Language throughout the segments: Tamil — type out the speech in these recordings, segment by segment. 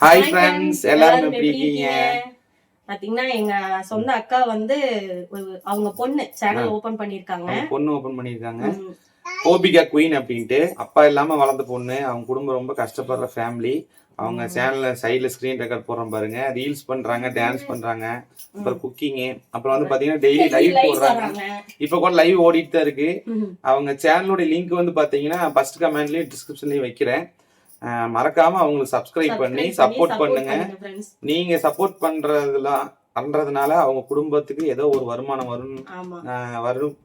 ஹாய் ஃப்ரெண்ட்ஸ் எல்லாரும் எப்படி இருக்கீங்க? பாத்தீங்கன்னா எங்க சொந்த அக்கா வந்து அவங்க பொண்ணு சேனல் ஓபன் பண்ணிருக்காங்க பொண்ணு ஓபன் பண்ணிருக்காங்க கோபிகா குயின் அப்படின்ட்டு அப்பா இல்லாம வளர்ந்த பொண்ணு அவங்க குடும்பம் ரொம்ப கஷ்டப்படுற ஃபேமிலி அவங்க சேனல்ல சைடுல ஸ்கிரீன் ரெக்கார்ட் போடுறோம் பாருங்க. ரீல்ஸ் பண்றாங்க டான்ஸ் பண்றாங்க அப்புறம் குக்கிங் அப்புறம் வந்து பாத்தீங்கன்னா டெய்லி லைவ் போடுறாங்க. இப்ப கூட லைவ் ஓடிட்டு தான் இருக்கு. அவங்க சேனலோட லிங்க் வந்து பாத்தீங்கன்னா ஃபர்ஸ்ட் கமெண்ட்லயும் டிஸ்கிரிப்ஷன்லயும் வைக்கிறேன். மறக்காம அவங்களுக்கு சப்ஸ்கிரைப் பண்ணி சப்போர்ட் பண்ணுங்க. நீங்க சப்போர்ட் பண்றதுலாம் பண்றதுனால அவங்க குடும்பத்துக்கு ஏதோ ஒரு வருமானம் வரும் வரும்.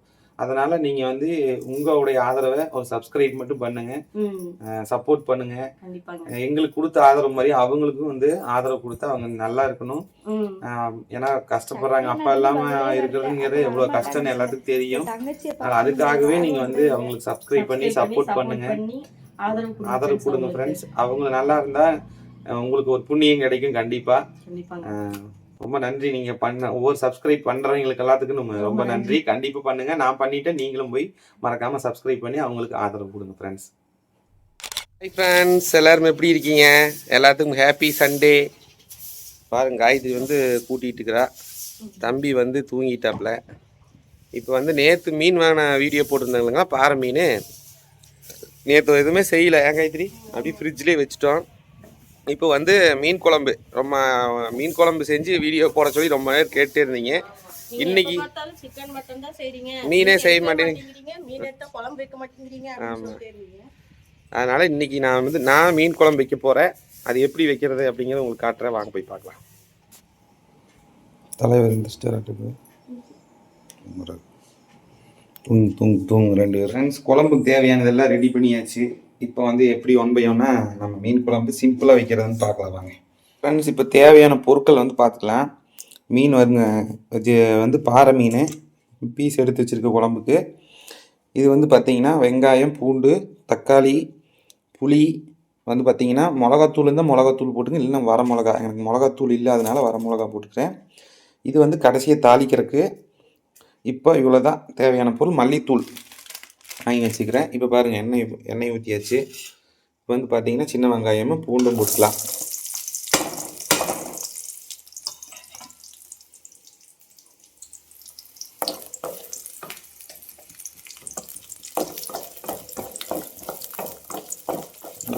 அதனால நீங்க வந்து உங்களுடைய ஆதரவை ஒரு சப்ஸ்கிரைப் மட்டும் பண்ணுங்க. சப்போர்ட் பண்ணுங்க. எங்களுக்கு கொடுத்த ஆதரவு மாதிரி அவங்களுக்கும் வந்து ஆதரவு கொடுத்து அவங்க நல்லா இருக்கணும். ஏன்னா கஷ்டப்படுறாங்க. அப்பா இல்லாம இருக்கிறதுங்கிறது எவ்வளவு கஷ்டம்னு எல்லாத்துக்கும் தெரியும். அதுக்காகவே நீங்க வந்து அவங்களுக்கு சப்ஸ்கிரைப் பண்ணி சப்போர்ட் பண்ணுங்க. பண்ணி ஆதரவு கொடுங்க. ஃப்ரெண்ட்ஸ் அவங்க நல்லா இருந்தா உங்களுக்கு ஒரு புண்ணியம் கிடைக்கும் கண்டிப்பா. ரொம்ப நன்றி. நீங்க பண்ண ஒவ்வொரு சப்ஸ்கிரைப் பண்றவங்களுக்கு எல்லாத்துக்கும் நம்ம ரொம்ப ரொம்ப நன்றி. கண்டிப்பா பண்ணுங்க. நான் பண்ணிட்டேன். நீங்களும் போய் மறக்காம சப்ஸ்கிரைப் பண்ணி அவங்களுக்கு ஆதரவு கொடுங்க ஃப்ரெண்ட்ஸ் ஹாய் ஃப்ரெண்ட்ஸ் எல்லாரும் எப்படி இருக்கீங்க? எல்லாத்துக்கும் ஹாப்பி சண்டே பாருங்க காயத்ரி வந்து கூட்டிகிட்டு இருக்கிறா தம்பி வந்து தூங்கிட்டாப்ல. இப்போ வந்து நேற்று மீன் வாங்கின வீடியோ போட்டிருந்தாங்களா பாறை மீன். நேற்று எதுவுமே செய்யலை. ஏன் காயத்ரி? அப்படியே ஃப்ரிட்ஜ்லேயே வச்சுட்டோம். இப்போ வந்து மீன் குழம்பு. ரொம்ப மீன் குழம்பு செஞ்சு வீடியோ போட சொல்லி ரொம்ப நேரம் கேட்டே இருந்தீங்க. இன்னைக்கு- எப்ப பார்த்தாலும் சிக்கன் மட்டன் தான் செய்றீங்க. மீனே செய்ய மாட்டேங்கிறீங்க. இருந்தீங்க. அதனால் இன்னைக்கு நான் வந்து நான் மீன் குழம்பு வைக்க போகிறேன் அது எப்படி வைக்கிறது அப்படிங்கிறத உங்களுக்கு காட்டுறேன். வாங்க போய் பார்க்கலாம். தலைவர் இந்த ஸ்டேராட்டுக்கு. தூங் தூங் தூங் ரெண்டு ஃப்ரெண்ட்ஸ் குழம்புக்கு தேவையானதெல்லாம் ரெடி பண்ணியாச்சு. இப்போ வந்து எப்படி ஒன் பை ஒன்னா நம்ம மீன் குழம்பு சிம்பிளாக வைக்கிறதுன்னு பார்க்கலாம் வாங்க. ஃப்ரெண்ட்ஸ் இப்போ தேவையான பொருட்கள் வந்து பார்த்துக்கலாம். மீன் வருங்க வந்து பாறை மீன் பீஸ் எடுத்து வச்சுருக்க குழம்புக்கு. இது வந்து பார்த்தீங்கன்னா வெங்காயம் பூண்டு தக்காளி புளி வந்து பார்த்திங்கன்னா மிளகாத்தூள் இருந்தால் மிளகாத்தூள் போட்டுங்க இல்லைன்னா வர மிளகா. எனக்கு மிளகாத்தூள் இல்லாதனால வர மிளகா போட்டுக்கிறேன். இது வந்து கடைசியை தாளிக்கிறதுக்கு இப்போ இவ்வளோ தான் தேவையான பொருள். மல்லித்தூள் வாங்கி வச்சுக்கிறேன். இப்போ பாருங்கள் எண்ணெய் எண்ணெய் ஊற்றியாச்சு இப்போ வந்து பார்த்தீங்கன்னா சின்ன வெங்காயமும் பூண்டும் போட்டுக்கலாம்.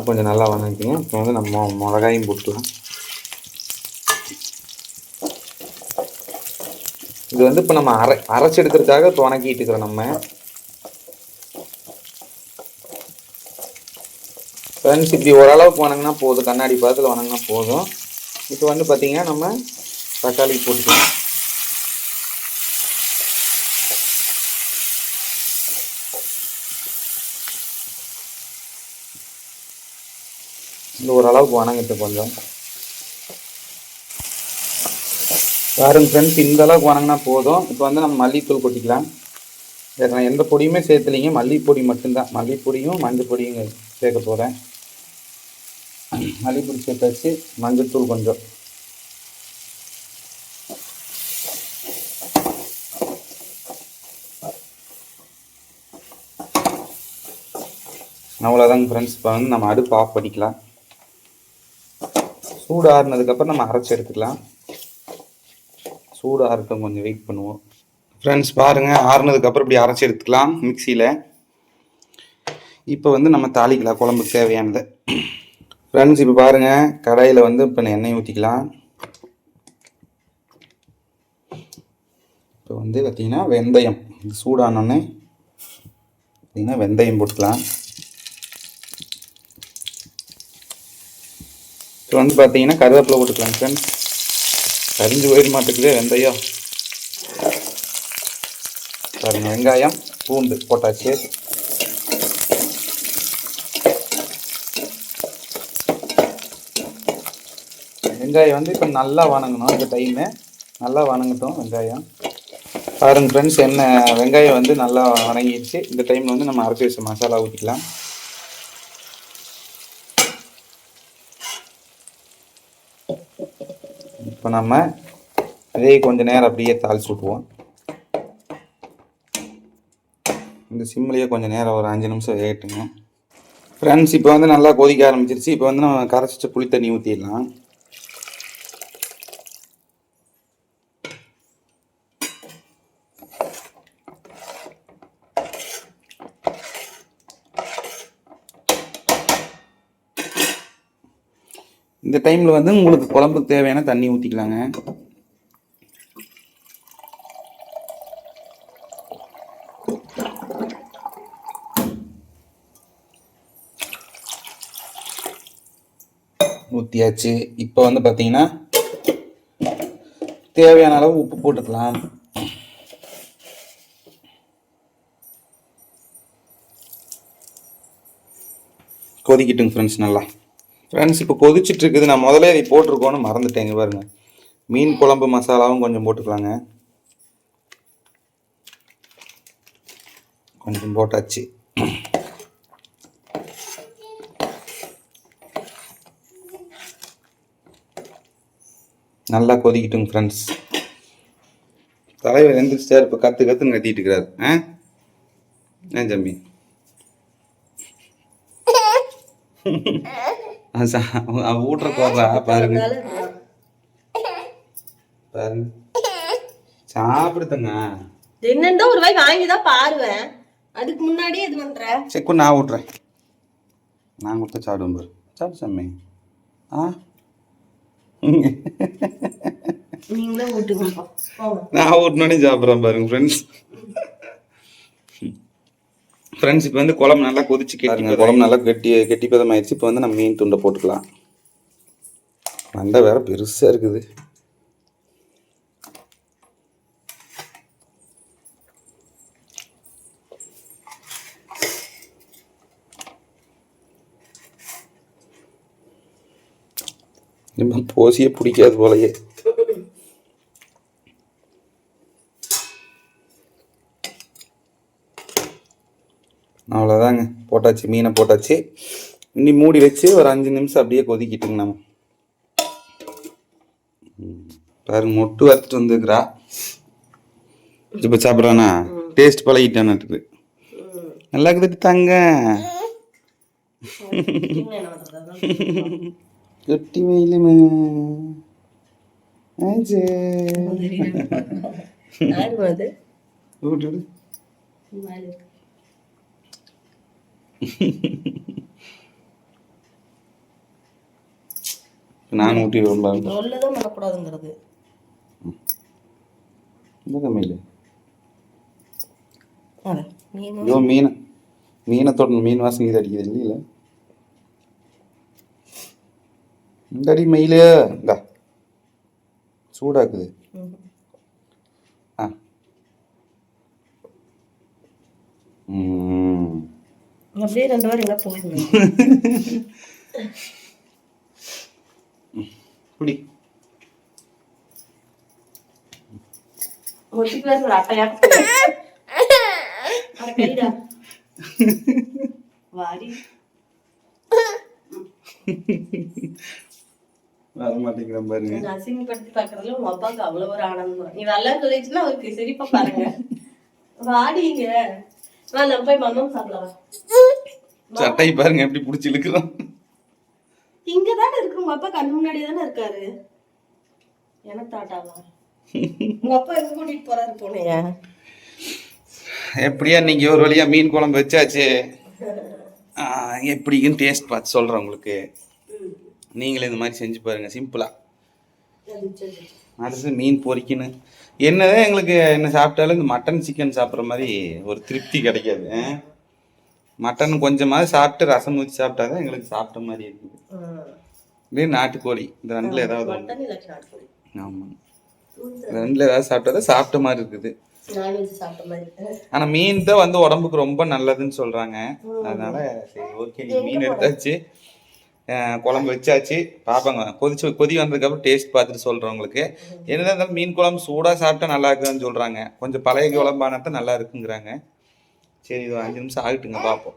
கொஞ்சம் நல்லா வணக்கிங்க இப்போ வந்து நம்ம மிளகாயும் போட்டுக்கலாம். இது வந்து இப்போ நம்ம அரை அரைச்சி எடுக்கிறதுக்காக துணக்கிட்டு இருக்கிறோம் நம்ம. ஃப்ரெண்ட்ஸ் இப்படி ஓரளவுக்கு வணங்கினா போதும். கண்ணாடி பதத்தில் வணங்கினா போதும். இப்போ வந்து பார்த்தீங்கன்னா நம்ம தக்காளி போட்டுக்கலாம். இந்த ஓரளவுக்கு வணங்கிட்டு கொஞ்சம். பாருங்க ஃப்ரெண்ட்ஸ் இந்த அளவுக்கு வணங்கினா போதும். இப்போ வந்து நம்ம மல்லித்தூள் கொட்டிக்கலாம். வேறு நான் எந்த பொடியுமே சேர்த்துலிங்க. மல்லிப்பொடி மட்டும்தான். மல்லிப்பொடியும் மஞ்சள் பொடியும் சேர்க்க போகிறேன் மல்லிப்பொடி சேர்த்தாச்சு. மஞ்சள்தூள் கொஞ்சம். அவ்வளோதாங்க ஃப்ரெண்ட்ஸ் இப்போ வந்து நம்ம அடுப்பு ஆஃப் பண்ணிக்கலாம். சூடு ஆறுனதுக்கப்புறம் நம்ம அரைச்சி எடுத்துக்கலாம். சூடு ஆறட்டும் கொஞ்சம் வெயிட் பண்ணுவோம். ஃப்ரெண்ட்ஸ் பாருங்கள் ஆறுனதுக்கப்புறம் இப்படி அரைச்சி எடுத்துக்கலாம் மிக்சியில் இப்போ வந்து நம்ம தாளிக்கலாம் குழம்புக்கு தேவையானது. ஃப்ரெண்ட்ஸ் இப்போ பாருங்கள் கடாயில் வந்து இப்போ எண்ணெய் ஊற்றிக்கலாம் இப்போ வந்து பார்த்திங்கன்னா வெந்தயம் இது சூடானோடனே பார்த்திங்கன்னா வெந்தயம் போட்டுக்கலாம். இப்போ வந்து பார்த்தீங்கன்னா கருவேப்பிலை போட்டுக்கலாம் ஃப்ரெண்ட்ஸ் கரிஞ்சு போயிட மாட்டேங்குது வெந்தயம். பாருங்க வெங்காயம் பூண்டு போட்டாச்சு. வெங்காயம் வந்து இப்போ நல்லா வணங்கணும் இந்த டைமு நல்லா வணங்கட்டும் வெங்காயம். பாருங்க ஃப்ரெண்ட்ஸ் என்ன வெங்காயம் வந்து நல்லா வணங்கிடுச்சு. இந்த டைமில் வந்து நம்ம அரைச்சி வச்ச மசாலா ஊற்றிக்கலாம் இப்போ நம்ம அதே கொஞ்ச நேரம் அப்படியே தாளிச்சு விட்டுவோம் இந்த சிம்லேயே கொஞ்சம் நேரம் ஒரு அஞ்சு நிமிஷம் வேகட்டுங்க. ஃப்ரெண்ட்ஸ் இப்போ வந்து நல்லா கொதிக்க ஆரம்பிச்சிருச்சு. இப்போ வந்து நம்ம கரைச்சிட்டு புளி தண்ணி ஊற்றிடலாம் இந்த டைமில் வந்து உங்களுக்கு குழம்புக்கு தேவையான தண்ணி ஊற்றிக்கலாங்க ஊற்றியாச்சு இப்போ வந்து பார்த்தீங்கன்னா தேவையான அளவு உப்பு போட்டுக்கலாம். கொதிக்கட்டுங்க ஃப்ரெண்ட்ஸ் நல்லா. ஃப்ரெண்ட்ஸ் இப்போ கொதிச்சுட்டு இருக்குது நான் முதல்ல இதை போட்டிருக்கோன்னு மறந்துட்டேங்க பாருங்க. மீன் குழம்பு மசாலாவும் கொஞ்சம் போட்டுக்கலாங்க. கொஞ்சம் போட்டாச்சு. நல்லா கொதிக்கட்டுங்க ஃப்ரெண்ட்ஸ் தலைவர் எந்திரிச்சார் இப்போ கற்று கற்றுன்னு கத்திட்டு இருக்கிறாரு ஆ? ஏன் தம்பி அவன் ஊட்டுற கோபா பாருங்க. பாருங்க. சாப்பிடுதுங்க. என்னன்னு ஒரு வாய் வாங்கி தான் பாருவேன். அதுக்கு முன்னாடியே இது பண்ற. கொண்டு நான் ஊட்டுறேன். நான் கொடுத்த சாப்பிடும் பாரு. சாப்பிடு சாமி. ஆ? நீங்களே ஓட்டுங்கப்பா போங்க நான் ஊட்டினோடனே சாப்பிட்றேன் பாருங்க ஃப்ரெண்ட்ஸ் ஃப்ரெண்ட்ஸ் இப்போ வந்து குழம்பு நல்லா கொதிச்சு கேட்டுங்க குழம்பு நல்லா கெட்டி கெட்டி பதம் ஆயிடுச்சு இப்போ வந்து நம்ம மீன் துண்டை போட்டுக்கலாம். மண்டை வேற பெருசாக இருக்குது. நம்ம போசியே பிடிக்காது போலயே அவ்வளோதாங்க போட்டாச்சு மீனை போட்டாச்சு இனி மூடி வச்சு ஒரு அஞ்சு நிமிஷம் அப்படியே கொதிக்கிட்டுங்க நம்ம. பாருங்க மொட்டு வறுத்துட்டு வந்துருக்குறா இப்போ சாப்பிட்றானா டேஸ்ட் பழகிட்டான்ட்டு நல்லா இருக்குது தாங்க. கட்டி வெயிலுமே ஆச்சு? விட்டு விடு. நான் ஊட்டி ரொம்ப சொல்லதான் பண்ணக்கூடாதுங்கிறது. இந்த கம்மியில். அட, நீங்க ஐயோ மீன் மீனை தொடர்ந்து மீன் வாசனை இது அடிக்குது இல்லையில? இந்த அடி மயிலு இந்தா. சூடாக்குது. ஆ. ம். அப்படியே ரெண்டு வாரம் எங்க போயிருந்தேன் குடி. வர பாருங்க அசிங்கப்படுத்தி பாக்குறதுல உங்க அப்பாவுக்கு அவ்வளவு ஒரு ஆனந்தம். நீ நல்லா சொல்லிச்சுன்னா அவருக்கு சிரிப்பா பாருங்க. வாடிங்க போய் மண்ணம் சாப்பிடலாம் சட்டை பாருங்க எப்படி பிடிச்சி இழுக்கிறோம் இங்க தானே இருக்கு உங்க அப்பா கண்ணு முன்னாடி தானே இருக்காரு. எனக்கு தாட்டாவா உங்க அப்பா எங்க கூட்டிட்டு போறாரு போனேயா எப்படியா இன்னைக்கு ஒரு வழியா மீன் குழம்பு வச்சாச்சு? எப்படின்னு டேஸ்ட் பார்த்து சொல்கிறேன் உங்களுக்கு. நீங்களே இந்த மாதிரி செஞ்சு பாருங்க சிம்பிளா அடுத்து மீன் பொரிக்கணும் என்னதான் எங்களுக்கு என்ன சாப்பிட்டாலும் இந்த மட்டன் சிக்கன் சாப்பிட்ற மாதிரி ஒரு திருப்தி கிடைக்காது? மட்டன் கொஞ்சமாவது சாப்பிட்டு ரசம் ஊற்றி சாப்பிட்டா தான் எங்களுக்கு சாப்பிட்ட மாதிரி இருக்குது. இதே நாட்டுக்கோழி. இந்த ரெண்டில் ஏதாவது ஆமாம் ரெண்டில் ஏதாவது சாப்பிட்டா தான் சாப்பிட்ட மாதிரி இருக்குது ஆனால் மீன் தான் வந்து உடம்புக்கு ரொம்ப நல்லதுன்னு சொல்கிறாங்க அதனால சரி ஓகே நீ மீன் எடுத்தாச்சு. குழம்பு வச்சாச்சு. பார்ப்பாங்க கொதிச்சு கொதி வந்ததுக்கப்புறம் டேஸ்ட் பார்த்துட்டு சொல்கிறேன் உங்களுக்கு என்னதான் இருந்தாலும் மீன் குழம்பு சூடாக சாப்பிட்டா நல்லா இருக்குதுன்னு சொல்கிறாங்க கொஞ்சம் பழைய குழம்பானா தான் நல்லா இருக்குங்கிறாங்க. சரி இது ஒரு அஞ்சு நிமிஷம் ஆகட்டுங்க பார்ப்போம்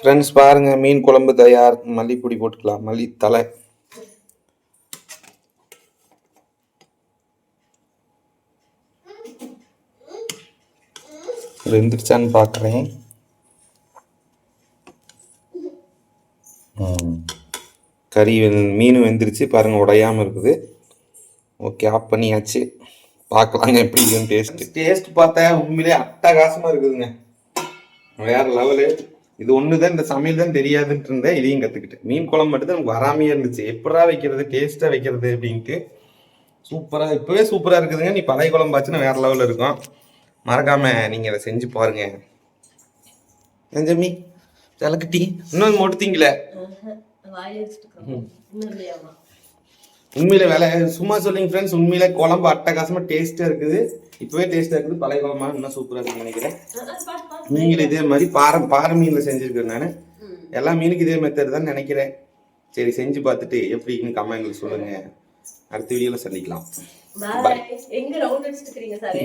ஃப்ரெண்ட்ஸ் பாருங்க மீன் குழம்பு தயார். மல்லிப்பொடி போட்டுக்கலாம் மல்லி தலை வெந்துருச்சான்னு பார்க்குறேன் கறி மீன் வெந்துருச்சு பாருங்கள் உடையாமல் இருக்குது. ஓகே ஆஃப் பண்ணியாச்சு. பார்க்கலாங்க எப்படி இருக்குன்னு டேஸ்ட் டேஸ்ட் பார்த்தா உண்மையிலே அட்டகாசமாக இருக்குதுங்க. வேற லெவலு இது ஒன்று தான் இந்த சமையல் தான் தெரியாதுன்ட்டு இருந்தேன் இதையும் கற்றுக்கிட்டேன் மீன் குழம்பு மட்டும் தான் நமக்கு வராமையே இருந்துச்சு. எப்படா வைக்கிறது டேஸ்ட்டாக வைக்கிறது அப்படின்ட்டு. சூப்பராக இப்போவே சூப்பராக இருக்குதுங்க. நீ பழைய குழம்பாச்சுன்னா வேற லெவலில் இருக்கும். மறக்காம நீங்கள் அதை செஞ்சு பாருங்க. செஞ்சமி தலைக்கட்டி. இன்னும். இன்னும் இல்லையாமா உண்மையில வேலை சும்மா சொல்லிங்க ஃப்ரெண்ட்ஸ் உண்மையில குழம்பு அட்டகாசமா டேஸ்டா இருக்குது. இப்பவே டேஸ்டா இருக்குது. பழைய குழம்பா இன்னும் சூப்பரா இருக்குன்னு நினைக்கிறேன். நீங்களும் இதே மாதிரி பாறை பாறை மீன்ல செஞ்சிருக்கேன் நான். எல்லா மீனுக்கு இதே மெத்தட் தான் நினைக்கிறேன். சரி செஞ்சு பார்த்துட்டு எப்படின்னு கமெண்ட்ல சொல்லுங்க. அடுத்த வீடியோல சந்திக்கலாம். பாய் எங்க ரவுண்ட் அடிச்சிட்டு சாரே?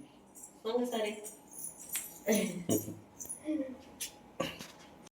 வாங்க சாரே.